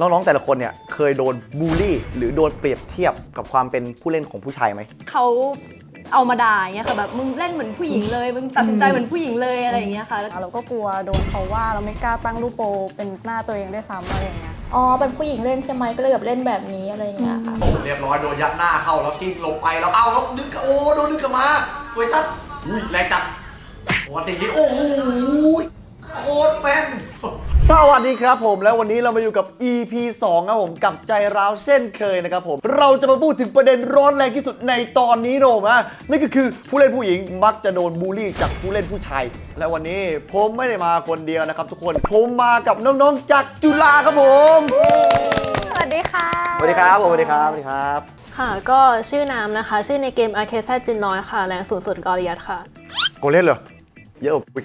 น้องๆแต่ละคนเนี่ยเคยโดนบูลลี่ หรือโดนเปรียบเทียบกับความเป็นผู้เล่นของผู้ชายไหม เขาเอามาด่าอย่างเงี้ยค่ะแบบมึงเล่นเหมือนผู้หญิงเลย มึงตัดสินใจเหมือนผู้หญิงเลยอะไรอย่างเงี้ยค่ะแล้วเราก็กลัวโดนเขาว่าเราไม่กล้าตั้งรูปโปรเป็นหน้าตัวเองได้วยซ้ำอะไรอย่างเงี้ยอ๋อ เป็นผู้หญิงเล่นใช่ไหมก็เลยแบบเล่นแบบนี้อะไรอย่างเงี้ยค่ะ โอ้เรียบร้อยโดนยัดหน้าเข้าแล้วกิ้งลงไปแล้วเอาแล้วนึกโอ้โดนนึกกลับมาสวยจัดอุ้ยแรงจัดปกติโอ้โหโคตรแม่น สวัสดีครับผมแล้ววันนี้เรามาอยู่กับ EP 2ครับผมกับใจร้าวเช่นเคยนะครับผมเราจะมาพูดถึงประเด็นร้อนแรงที่สุดในตอนนี้โนมอะนั่นก็คือผู้เล่นผู้หญิงมักจะโดนบูลลี่จากผู้เล่นผู้ชายและวันนี้ผมไม่ได้มาคนเดียวนะครับ ทุกคนผมมากับน้องๆจากจุฬาครับผมสวัสดีค่ะสวัสดีครับผมสวัสดีครับสวัสดีครับ ค่ะ ก็ชื่อน้ำนะคะ ชื่อในเกม a r c a d e จินน้อยค่ะแรงสูงสุดกอริยัตค่ะโกเล่นเหรอ เยอะกว่า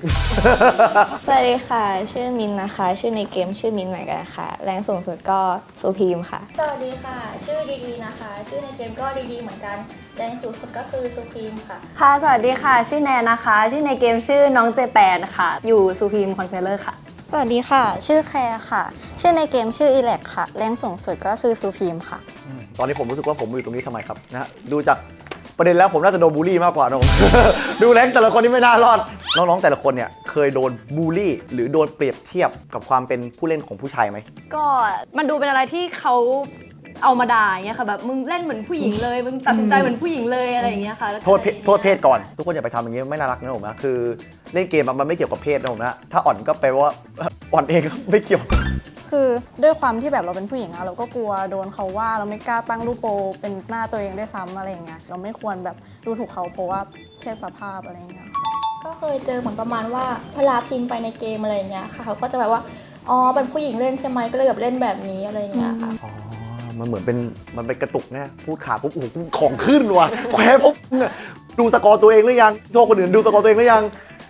สวัสดีค่ะ ชื่อมินนะคะ ชื่อในเกมชื่อมินเหมือนกันค่ะ แรงสูงสุดก็ซูพีมค่ะ สวัสดีค่ะ ชื่อดีดีนะคะ ชื่อในเกมก็ดีดีเหมือนกัน แรงสูงสุดก็คือซูพีมค่ะ ค่ะ สวัสดีค่ะ ชื่อแนนนะคะ ชื่อในเกมชื่อน้องเจแปนค่ะ อยู่ซูพีมคอนเฟลเลอร์ค่ะ สวัสดีค่ะ ชื่อแคร์ค่ะ ชื่อในเกมชื่ออีเล็กค่ะ แรงสูงสุดก็คือซูพีมค่ะ ตอนนี้ผมรู้สึกว่าผมอยู่ตรงนี้ทำไมครับนะฮะดูจาก ประเด็นแล้วผมน่าจะโดนบูลลี่มากกว่านะผมดูแรงแต่ละคนนี่ไม่น่ารอด น้องๆแต่ละคนเนี่ยเคยโดนบูลลี่ หรือโดนเปรียบเทียบกับความเป็นผู้เล่นของผู้ชายไหม ก็มันดูเป็นอะไรที่เขาเอามาด่าอย่างเงี้ยค่ะแบบมึงเล่นเหมือนผู้หญิงเลยมึงตัดสินใจเหมือนผู้หญิงเลยอะไรอย่างเงี้ยค่ะแล้วก็โทษเพศโทษเพศก่อนทุกคนอย่าไปทำอย่างนี้ไม่น่ารักนะผมนะคือเล่นเกมอะมันไม่เกี่ยวกับเพศนะผมนะถ้าอ่อนก็แปลว่า อ่อนเองก็ไม่เกี่ยว คือด้วยความที่แบบเราเป็นผู้หญิงอะเราก็กลัวโดนเขาว่าเราไม่กล้าตั้งรูปโปรเป็นหน้าตัวเองได้วยซ้ำอะไรอย่างเงี้ยเราไม่ควรแบบดูถูกเขาเพราะว่าเพศสภาพอะไรอย่างเงี้ยก็เคยเจอเหมือนประมาณว่าเวลาพิมพ์ไปในเกมอะไรอย่างเงี้ยค่ะเขาก็จะแบบว่าอ๋อเป็นผู้หญิงเล่นใช่ไหมก็เลยแบบเล่นแบบนี้อะไรอย่างเงี้ยค่ะอ๋อมันเหมือนเป็นมันเป็นกระตุกนะพูดขาปุ๊บโอ้โหของขึ้นว่ะแควปุ๊บเนี่ยดูสกอร์ตัวเองหรือยังโชว์คนอื่นดูสกอร์ตัวเองหรือยัง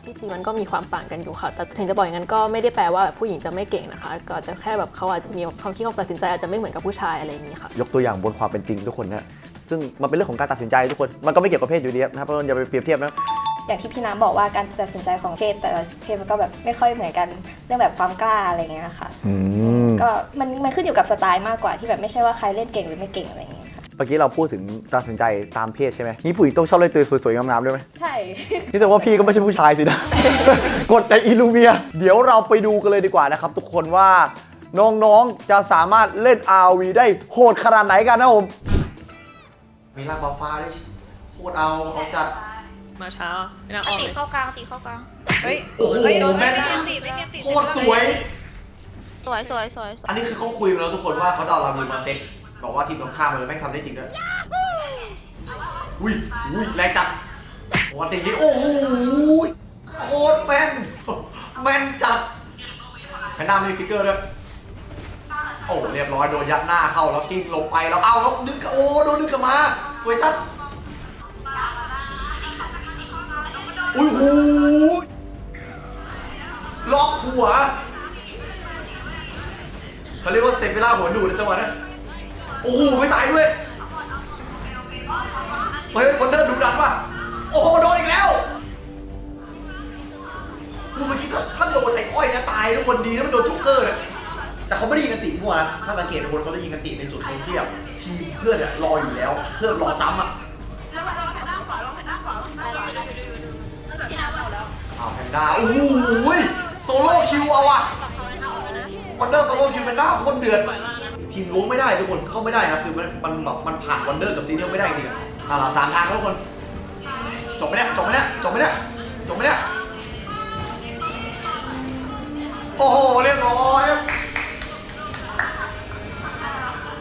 ที่จริงมันก็มีความต่างกันอยู่ค่ะ แต่ถึงจะบอกอย่างนั้นก็ไม่ได้แปลว่าแบบผู้หญิงจะไม่เก่งนะคะ ก็อาจจะแค่แบบเขาอาจจะมีความคิดความตัดสินใจอาจจะไม่เหมือนกับผู้ชายอะไรอย่างนี้ค่ะ ยกตัวอย่างบนความเป็นจริงทุกคนนะซึ่งมันเป็นเรื่องของการตัดสินใจทุกคน มันก็ไม่เกี่ยวกับเพศอยู่ดีนะครับเพราะฉะนั้นอย่าไปเปรียบเทียบนะ อย่างที่พี่น้ำบอกว่าการตัดสินใจของเพศแต่ละเพศมันก็แบบไม่ค่อยเหมือนกันเรื่องแบบความกล้าอะไรเงี้ยค่ะอืมก็มันมันขึ้นอยู่กับสไตล์มากกว่าที่แบบไม่ใช่ว่าใครเล่นเก่งหรือไม่เก่งอะไรเงี้ยค่ะ เมื่อกี้เราพูดถึงตัดสินใจตามเพศใช่ไหมนี่ผู้หญิงต้องชอบเล่นตัวสวยๆงามๆด้วยไหมใช่ นี่แต่ว่าพี่ก็ไม่ใช่ผู้ชายสินะ กดแต่อีลูเมีย เดี๋ยวเราไปดูกันเลยดีกว่านะครับ ทุกคนว่าน้องๆจะสามารถเล่น RV ได้โหดขนาดไหนกันนะผมมีลากบาฟ้าด้วยโคตรเอาเอาจัด มาเช้าไม่น่าออกตีเลยเข้ากลางตีเข้ากลางโอ้โหแม่นโคตรสวย สวยสวยสวยสวยอันนี้คือเขาคุยมาแล้วทุกคนว่าเขาจะเอาลำมือมาเซ็ต บอกว่าทีมตรงข้ามเลยแม่งทำได้จริงด้วยอุ้ยอุ้ยแรงจัดปกติโอ้โหโคตรแม่นแม่นจัดแพนด้ามีฟิกเกอร์ด้วยโอ้เรียบร้อยโดนยัดหน้าเข้าแล้วกิ้งลงไปแล้วเอาแล้วนึกโอ้โดนนึกกลับมาสวยจัดอุ้ยหูล็อกหัวเขาเรียกว่าเซฟิล่าหัวดูดในจังหวะนั้นโอ้โหไม่ตายด้วยเฮ้ยวันเดอร์ดูดันป่ะโอ้โหโดนอีกแล้วดูเมื่อกี้ถ้าถ้าโดนไอ้อ้อยนะตายทุกคนดีนะมันโดนทุกเกอร์นี่ยแต่เขาไม่ได้ยิงกันติมั่วนะถ้าสังเกตทุกคนเขาได้ยิงกันติในจุดตรงที่แบบทีมเพื่อนอะรออยู่แล้ว เพื่อนรอซ้ำอะอ้าวแพนด้าโอ้โหโซโล่คิวเอาอะวันเดอร์โซโล่คิวแพนด้าคนเดือด ทีมล้วงไม่ได้ทุกคนเข้าไม่ได้นะคือมันมันแบบมันผ่านวันเดอร์กับซีเนียลไม่ได้จริงๆอะอ่าล่ะสามทางแล้วทุกคนจบไหมเนี่ยจบไหมเนี่ยจบไหมเนี่ยจบไหมเนี่ยโอ้โหเรียบร้อยครับ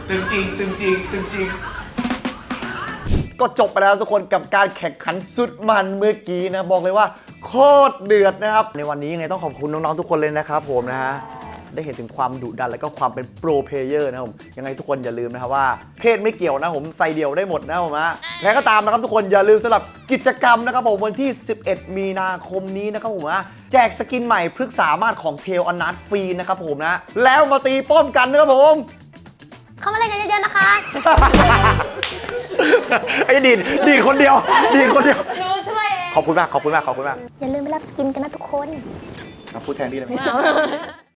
ตึงจริงตึงจริงตึงจริงก็จบไปแล้วทุกคนกับการแข่งขันสุดมันเมื่อกี้นะ บอกเลยว่า โคตรเดือดนะครับ ในวันนี้ยังไงต้องขอบคุณน้องๆทุกคนเลยนะครับผมนะฮะ ได้เห็นถึงความดุดัน แล้วก็ความเป็นโปรเพลเยอร์นะครับผมยังไงทุกคนอย่าลืมนะครับว่าเพศไม่เกี่ยวนะผมใส่เดี่ยวได้หมดนะผมนะแล้วก็ตามนะครับทุกคนอย่าลืมสำหรับกิจกรรมนะครับผมวันที่ 11 มีนาคมนี้นะครับผมนะแจกสกินใหม่พฤกษามารถของเทลอนัทฟรีนะครับผมนะแล้วมาตีป้อมกันนะครับผม เข้ามาเล่นกันเยอะๆนะคะ ไอ้ดีนดีนคนเดียว ดีนคนเดียว หนูช่วยเอง ขอบคุณมากขอบคุณมากขอบคุณมากอย่าลืมไปรับสกินกันนะทุกคนพูดแทนพี่เลย